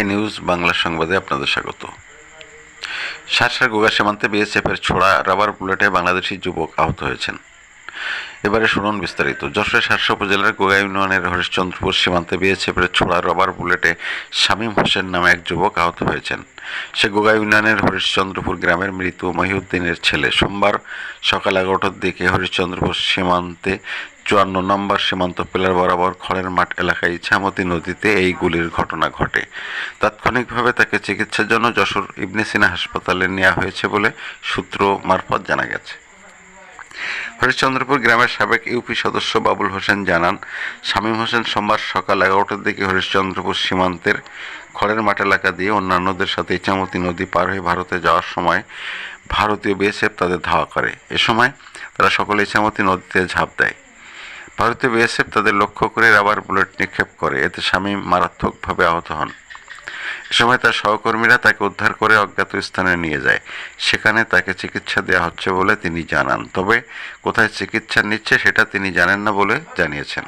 এ news, Bangla সংবাদে আপনাদের স্বাগত। শার্শার গোগা সীমান্তে বিএসএফের ছোড়া রাবার বুলেটে বাংলাদেশি যুবক আহত হয়েছেন। এবারে শুনুন বিস্তারিত। যশোরের শার্শা উপজেলার গোগা ইউনিয়নের হরিশ্চন্দ্রপুর সীমান্তে বিএসএফের ছোড়া রাবার বুলেটে শামীম হোসেন নামে এক যুবক আহত হয়েছেন। সে গোগা ইউনিয়নের হরিশ্চন্দ্রপুর গ্রামের মৃত মহিউদ্দিনের ছেলে। সোমবার সকাল এগারোটার দিকে হরিশ্চন্দ্রপুর সীমান্তে চুয়ান্ন নম্বর সীমান্ত পিলার বরাবর খড়ের মাঠ এলাকায় ইছামতি নদীতে এই গুলির ঘটনা ঘটে। তাৎক্ষণিকভাবে তাকে চিকিৎসার জন্য যশোর ইবনে সিনা হাসপাতালে নেওয়া হয়েছে বলে সূত্র মারফত জানা গেছে। হরিশ্চন্দ্রপুর গ্রামের সাবেক ইউপি সদস্য বাবুল হোসেন জানান, শামীম হোসেন সোমবার সকাল এগারোটার দিকে হরিশ্চন্দ্রপুর সীমান্তের খড়ের মাঠ এলাকা দিয়ে অন্যান্যদের সাথে ইছামতি নদী পার হয়ে ভারতে যাওয়ার সময় ভারতীয় বিএসএফ তাদের ধাওয়া করে। এ সময় তারা সকলে ইছামতি নদীতে ঝাঁপ দেয়। ভারতীয় বিএসএফ তাদের লক্ষ্য করে রাবার বুলেট নিক্ষেপ করে। এতে স্বামী মারাত্মকভাবে আহত হন। এ সময় তার সহকর্মীরা তাকে উদ্ধার করে অজ্ঞাত স্থানে নিয়ে যায়। সেখানে তাকে চিকিৎসা দেওয়া হচ্ছে বলে তিনি জানান। তবে কোথায় চিকিৎসা নিচ্ছে সেটা তিনি জানেন না বলে জানিয়েছেন।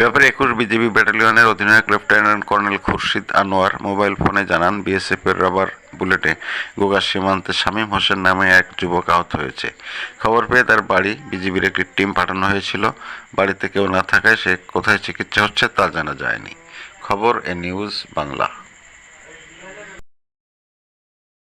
ব্যাপারে একুশ বিজিবি ব্যাটালিয়নের অধিনায়ক lieutenant colonel Khurshid Anwar mobile ফোনে জানান বিএসএফের রাবার বুলেটে গোগা সীমান্তে শামীম হোসেন নামে এক যুবক আহত হয়েছে। খবর পেয়ে তার বাড়ি বিজিবির একটি টিম পাঠানো হয়েছিল। বাড়িতে কেউ না থাকায় সে কোথায় চিকিৎসা হচ্ছে তা জানা যায়নি। খবর এ নিউজ বাংলা।